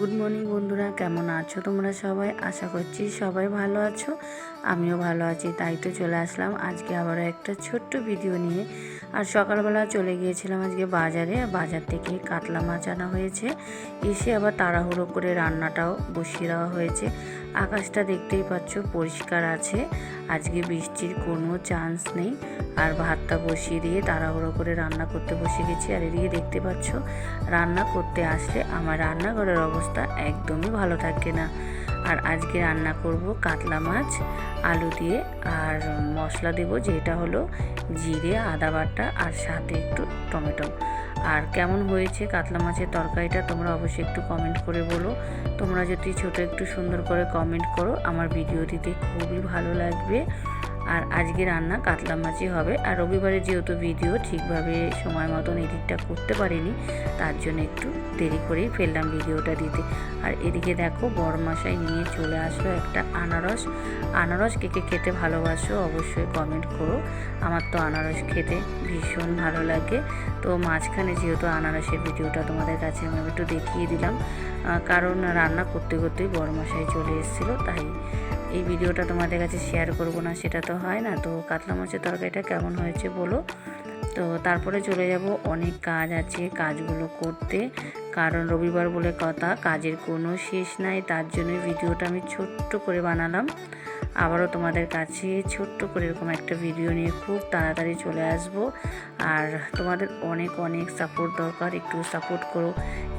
Good morning বন্ধুরা, কেমন আছো তোমরা সবাই? আশা করছি সবাই ভালো আছো, আমিও ভালো আছি, তাই তো চলে আসলাম আজকে আবারও একটা ছোট্ট ভিডিও নিয়ে। আর সকালবেলা চলে গিয়েছিলাম আজকে বাজারে, বাজার থেকে কাতলা মাছ আনা হয়েছে, এসে আবার তাড়াহুড়ো করে রান্নাটাও বসিয়ে দেওয়া হয়েছে। আকাশটা দেখতেই পাচ্ছ পরিষ্কার আছে। আজকে বৃষ্টির কোনো চান্স নেই। আর ভাতটা বসিয়ে দিয়ে তাড়াহুড়ো করে রান্না করতে বসে গেছি। আর এদিকে দেখতে পাচ্ছ, রান্না করতে আসলে আমার রান্নাঘরের অবস্থা একদমই ভালো থাকে না। আর আজকে রান্না করব কাতলা মাছ, আলু দিয়ে আর মশলা দেব যেটা হলো জিরে, আদা বাটা আর সাথে একটু টমেটো। আর কেমন হয়েছে কাতলা মাছের তরকারিটা তোমরা অবশ্যই একটু কমেন্ট করে বলো। তোমরা যদি ছোট একটু সুন্দর করে কমেন্ট করো, আমার ভিডিওটিতে খুবই ভালো লাগবে। আর আজকে রান্না কাতলা মাছই হবে। আর রবিবারে যেহেতু ভিডিও ঠিকভাবে সময় মতন এডিটটা করতে পারিনি, তার জন্য একটু দেরি করেই ফেললাম ভিডিওটা দিতে। আর এদিকে দেখো বড়মাশাই নিয়ে চলে আসলো একটা আনারস। আনারস কে কে খেতে ভালোবাসো অবশ্যই কমেন্ট করো। আমার তো আনারস খেতে ভীষণ ভালো লাগে। তো মাঝখানে যেহেতু আনারসের ভিডিওটা তোমাদের কাছে আমি একটু দেখিয়ে দিলাম কারণ রান্না করতে করতেই বড়মশাই চলে এসেছিল, তাই এই ভিডিওটা তোমাদের কাছে শেয়ার করব না, সেটা তো হয় না। তো কাতলা মাছের তরকারিটা কেমন হয়েছে বলো? তো তারপরে চলে যাব। অনেক কাজ আছে কাজগুলো করতে। কারণ রবিবার বলে কথা, কাজের কোনো শেষ নাই। তার জন্য ভিডিওটা আমি ছোট্ট করে বানালাম। আবারও তোমাদের কাছে ছোট্ট করে এরকম একটা ভিডিও নিয়ে খুব তাড়াতাড়ি চলে আসব। আর তোমাদের অনেক অনেক সাপোর্ট দরকার। একটু সাপোর্ট করো।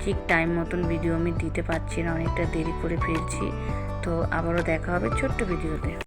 ঠিক টাইম মতন ভিডিও আমি দিতে পারছি না। অনেকটা দেরি করে ফিরছি তো আবারও দেখা হবে ছোট্ট ভিডিওতে